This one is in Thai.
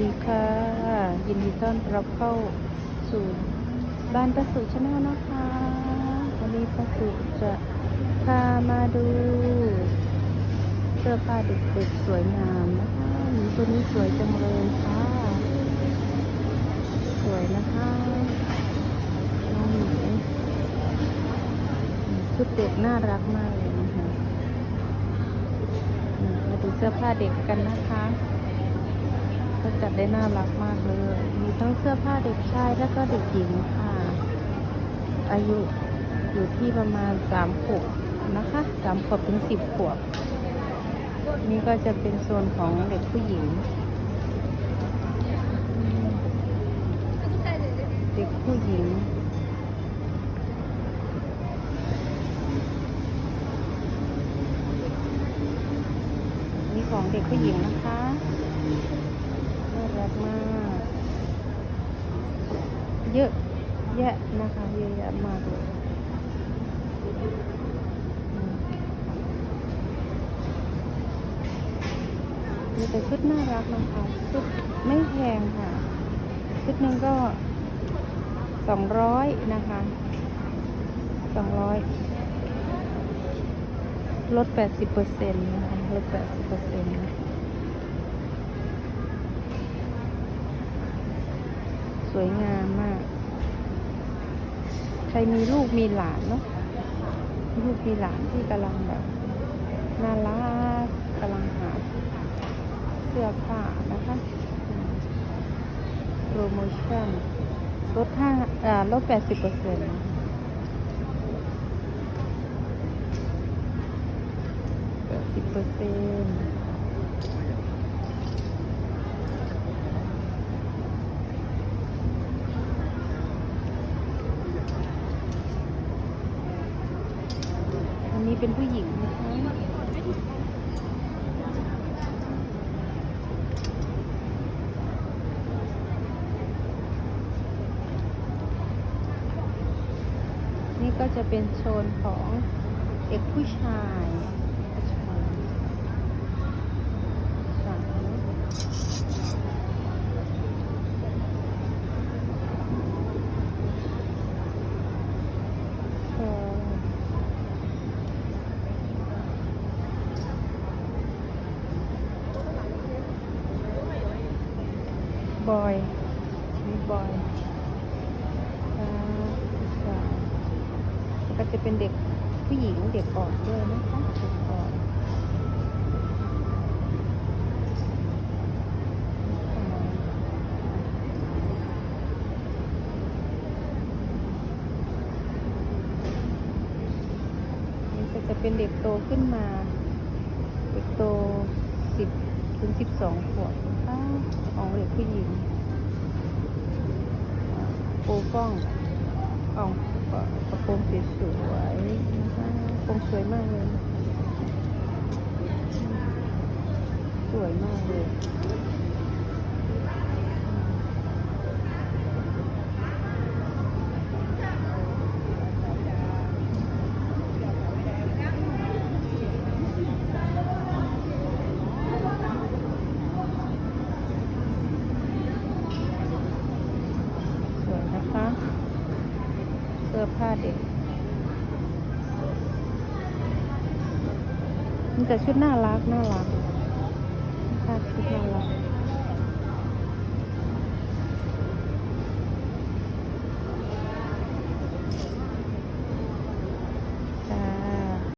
ดีค่ะ ยินดีต้อนรับเข้าสู่บ้านประสูชาแนลนะคะ วันนี้ประสูจะพามาดู เสื้อผ้าเด็กๆสวยงามนะคะหมีตัวนี้สวยจังเลยค่ะ สวยนะคะน้องหมีชุดเด็กน่ารักมากเลยนะคะมาดูเสื้อผ้าเด็กกันนะคะ ก็จัดได้น่ารักมากเลย มีทั้งเสื้อผ้าเด็กชายและก็เด็กหญิงค่ะ อายุอยู่ที่ประมาณสามขวบนะคะสามขวบถึงสิบขวบ นี่ก็จะเป็นโซนของเด็กผู้หญิง เด็กผู้หญิงนี่ของเด็กผู้หญิงนะคะ รักมาก เยอะแยะนะคะเยอะแยะมากเลยมีแต่ชุดน่ารักนะคะชุดไม่แพงค่ะ ชุดหนึ่งก็สองร้อยนะคะสองร้อยลดแปดสิบเปอร์เซ็นต์นะคะลดแปดสิบเปอร์เซ็นต์ สวยงามมาก ใครมีลูกมีหลานเนาะลูกมีหลานที่กำลังแบบน่ารักกำลังหาเสื้อผ้านะคะโปรโมชั่นลดห้าลดแปดสิบเปอร์เซ็นต์แปดสิบเปอร์เซ็นต์ อันนี้ เป็นผู้หญิงนี่ก็จะเป็นโซนของเด็กผู้ชายผู้ชายสามสอง บอยมีบอยครับสามแล้วก็จะเป็นเด็กผู้หญิงเด็กอ่อนด้วยนะคะเด็กอ่อนนี่จะเป็นเด็กโตขึ้นมา เด็กโตสิบถึงสิบสองขวบนะคะของเด็กผู้หญิง อ่าโปฟ้องของกระโปรงสวยๆนะคะกระโปรงสวยมากเลย สวยมากเลย สวยนะคะ เสื้ อผ้าเด็กมีแต่ชุดน่ารักน่ารักค่ะชุดน่ารัก